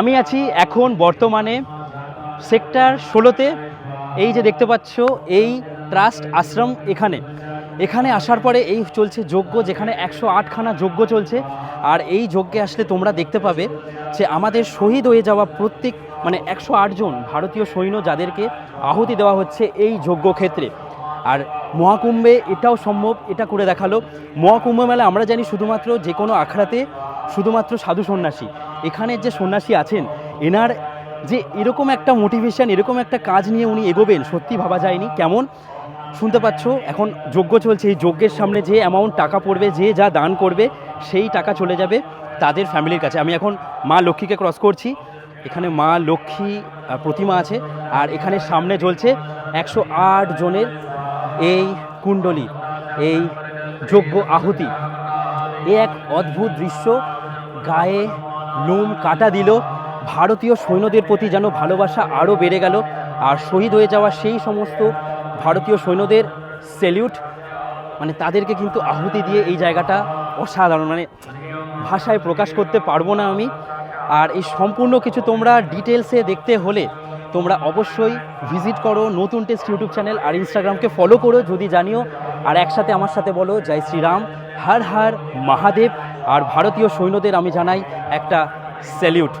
আমি আছি এখন বর্তমানে সেক্টর ষোলোতে। এই যে দেখতে পাচ্ছ, এই ট্রাস্ট আশ্রম এখানে। এখানে আসার পরে এই চলছে যজ্ঞ, যেখানে একশো আটখানা যজ্ঞ চলছে। আর এই যজ্ঞে আসলে তোমরা দেখতে পাবে যে আমাদের শহীদ হয়ে যাওয়া প্রত্যেক মানে একশো আটজন ভারতীয় সৈন্য যাদেরকে আহুতি দেওয়া হচ্ছে এই যজ্ঞ ক্ষেত্রে। আর মহাকুম্ভে এটাও সম্ভব, এটা করে দেখাল। মহাকুম্ভ মেলা আমরা জানি শুধুমাত্র যে কোনো আখড়াতে, শুধুমাত্র সাধু সন্ন্যাসী। এখানের যে সন্ন্যাসী আছেন, এনার যে এরকম একটা মোটিভেশন এরকম একটা কাজ নিয়ে উনি এগোবেন, সত্যি ভাবা যায়নি। কেমন? শুনতে পাচ্ছ, এখন যজ্ঞ চলছে। এই যজ্ঞের সামনে যে অ্যামাউন্ট টাকা পড়বে, যে যা দান করবে, সেই টাকা চলে যাবে তাদের ফ্যামিলির কাছে। আমি এখন মা লক্ষ্মীকে ক্রস করছি। এখানে মা লক্ষ্মী প্রতিমা আছে। আর এখানে সামনে জ্বলছে একশো আট জনের এই কুণ্ডলী, এই যজ্ঞ আহুতি। এ এক অদ্ভুত দৃশ্য, গায়ে লোম কাটা দিল। ভারতীয় সৈন্যদের প্রতি যেন ভালোবাসা আরও বেড়ে গেল আর শহীদ হয়ে যাওয়া সেই সমস্ত ভারতীয় সৈন্যদের সেলিউট মানে তাদেরকে কিন্তু আহুতি দিয়ে এই জায়গাটা অসাধারণ মানে ভাষায় প্রকাশ করতে পারব না আমি। আর এই সম্পূর্ণ কিছু তোমরা ডিটেলসে দেখতে হলে তোমরা অবশ্যই ভিজিট করো নতুন টেস্ট ইউটিউব চ্যানেল আর ইনস্টাগ্রামকে ফলো করো যদি জানিও। আর একসাথে আমার সাথে বলো, জয় শ্রীরাম, হর হর, মহাদেব। আর ভারতীয় সৈন্যদের আমি জানাই একটা স্যালিউট।